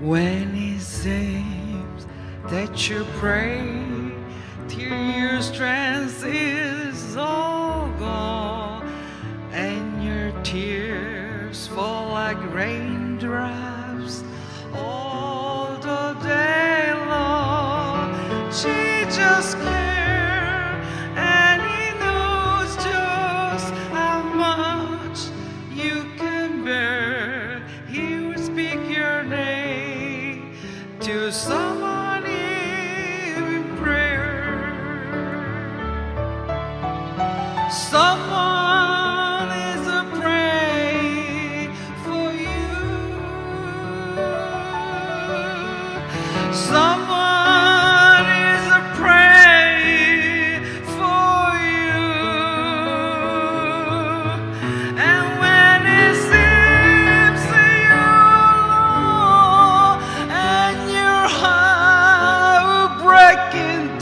When it seems that you pray till your strength is all gone and your tears fall like raindrops all the day long. She just cares to someone in prayer. Someone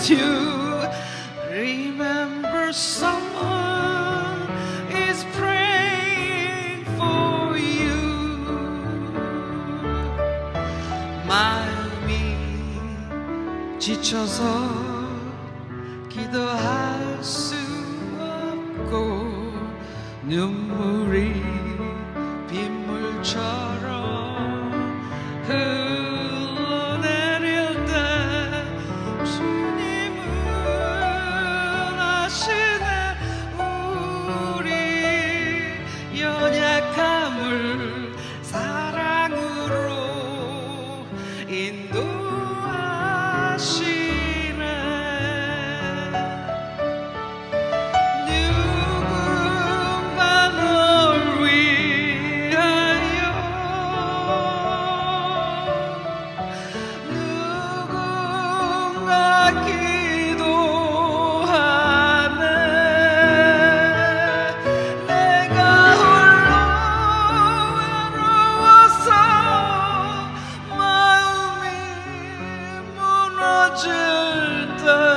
to remember someone is praying for you. 마음이 지쳐서 기도할 수 없고 눈물이 빗물처럼 흐 值得。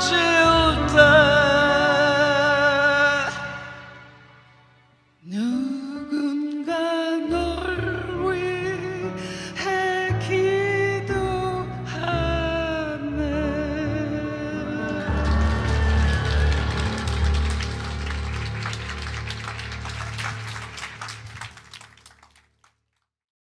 是。